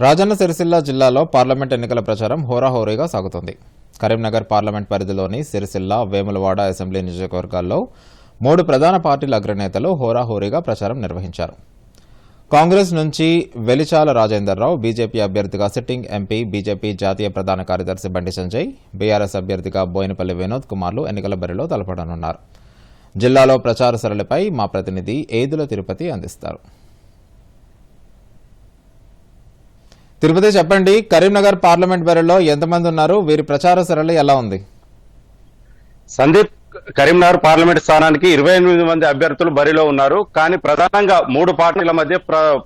రాజన్న సిరిసిల్ల జిల్లాలో పార్లమెంట్ ఎన్నికల ప్రచారం హోరాహోరీగా సాగుతోంది. కరీంనగర్ పార్లమెంట్ పరిధిలోని సిరిసిల్ల వేములవాడ అసెంబ్లీ నియోజకవర్గాల్లో మూడు ప్రధాన పార్టీల అగ్రనేతలు హోరాహోరీగా ప్రచారం నిర్వహించారు. కాంగ్రెస్ నుంచి వెలిచాల రాజేందర్రావు బీజేపీ అభ్యర్థిగా సిట్టింగ్ ఎంపీ బీజేపీ జాతీయ ప్రధాన కార్యదర్శి బండి సంజయ్ బీఆర్ఎస్ అభ్యర్థిగా బోయినపల్లి వినోద్ కుమార్లు ఎన్నికల బరిలో తలపడనున్నారు. జిల్లాలో ప్రచార సరళిపై మా ప్రతినిధి ఏదుల తిరుపతి అందిస్తారు. తిరుపతి చెప్పండి కరీంనగర్ పార్లమెంట్ బరిలో ఎంతమంది ఉన్నారు? వీరి ప్రచార సరళి ఎలా ఉంది? సందీప్ కరీంనగర్ పార్లమెంట్ స్థానానికి ఇరవై ఎనిమిది మంది అభ్యర్థులు బరిలో ఉన్నారు. కానీ ప్రధానంగా మూడు పార్టీల మధ్య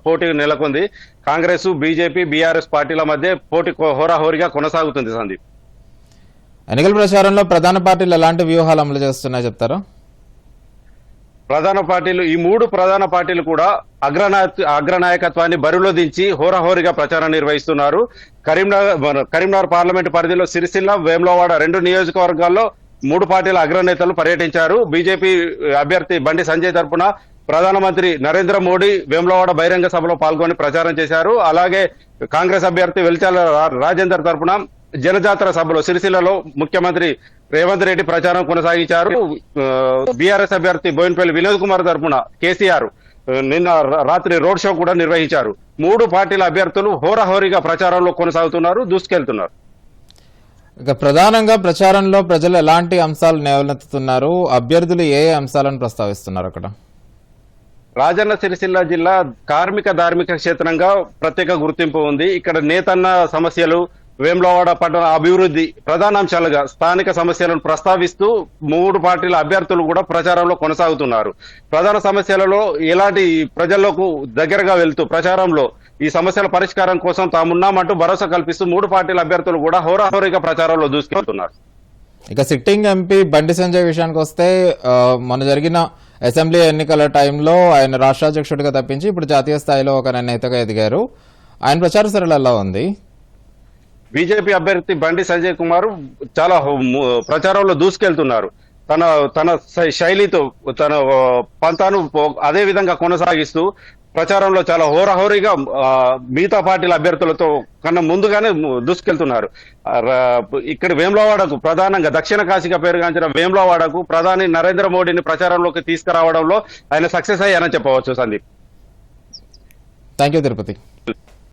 పోటీ నెలకొంది. కాంగ్రెస్ బీజేపీ బీఆర్ఎస్ పార్టీల మధ్య పోటీ హోరాహోరీగా కొనసాగుతుంది సందీప్. ఎన్నికల ప్రచారంలో ప్రధాన పార్టీలు ఎలాంటి వ్యూహాలు అమలు చేస్తున్నాయో చెప్తారా? ప్రధాన పార్టీలు ఈ మూడు ప్రధాన పార్టీలు కూడా అగ్రనాయ అగ్రనాయకత్వాన్ని బరిలో దించి హోరాహోరీగా ప్రచారం నిర్వహిస్తున్నారు. కరీంనగర్ కరీంనగర్ పార్లమెంట్ పరిధిలో సిరిసిల్ల వేములవాడ రెండు నియోజకవర్గాల్లో మూడు పార్టీల అగ్రనేతలు పర్యటించారు. బీజేపీ అభ్యర్థి బండి సంజయ్ తరపున ప్రధానమంత్రి నరేంద్ర మోడీ వేములవాడ బహిరంగ సభలో పాల్గొని ప్రచారం చేశారు. అలాగే కాంగ్రెస్ అభ్యర్థి వెలిచాల రా- రాజేందర్ తరపున జనజాతర సభలో సిరిసిల్లలో ముఖ్యమంత్రి రేవంత్ రెడ్డి ప్రచారం కొనసాగించారు. బీఆర్ఎస్ అభ్యర్థి బోయినపల్లి వినోద్ కుమార్ తరపున కేసీఆర్ నిన్న రాత్రి రోడ్ షో కూడా నిర్వహించారు. మూడు పార్టీల అభ్యర్థులు హోరాహోరీగా ప్రచారంలో కొనసాగుతున్నారు దూసుకెళ్తున్నారు. ఇక ప్రధానంగా ప్రచారంలో ప్రజలు ఎలాంటి అంశాలు లేవనెత్తుతున్నారు అభ్యర్థులు ఏ ఏ అంశాలను ప్రస్తావిస్తున్నారు అక్కడ? రాజన్న సిరిసిల్ల జిల్లా కార్మిక ధార్మిక క్షేత్రంగా ప్రత్యేక గుర్తింపు ఉంది. ఇక్కడ నేతన్న సమస్యలు వేములవాడ పట్టణ అభివృద్ధి ప్రధానాంశాలుగా స్థానిక సమస్యలను ప్రస్తావిస్తూ మూడు పార్టీల అభ్యర్థులు కూడా ప్రచారంలో కొనసాగుతున్నారు. ప్రధాన సమస్యలలో ఎలాంటి ప్రజలకు దగ్గరగా వెళ్తూ ప్రచారంలో ఈ సమస్యల పరిష్కారం కోసం తామున్నామంటూ భరోసా కల్పిస్తూ మూడు పార్టీల అభ్యర్థులు కూడా హోరాహోరీగా ప్రచారంలో దూసుకెళ్తున్నారు. ఇక సిట్టింగ్ ఎంపీ బండి సంజయ్ విషయానికి వస్తే మన జరిగిన అసెంబ్లీ ఎన్నికల టైంలో ఆయన రాష్ట్ర అధ్యక్షుడిగా తప్పించి ఇప్పుడు జాతీయ స్థాయిలో ఒక నేతగా ఎదిగారు. ఆయన ప్రచార సరళ ఎలా ఉంది. బీజేపీ అభ్యర్థి బండి సంజయ్ కుమార్ చాలా ప్రచారంలో దూసుకెళ్తున్నారు. తన తన శై- శైలితో తన పంతాను అదే విధంగా కొనసాగిస్తూ ప్రచారంలో చాలా హోరాహోరీగా మిగతా పార్టీల అభ్యర్థులతో కన్నా ముందుగానే దూసుకెళ్తున్నారు. ఇక్కడ వేములవాడకు ప్రధానంగా దక్షిణ కాశీగా పేరుగాంచిన వేములవాడకు ప్రధాని నరేంద్ర మోడీని ప్రచారంలోకి తీసుకురావడంలో ఆయన సక్సెస్ అయ్యారని చెప్పవచ్చు సందీప్. Thank you Tirupati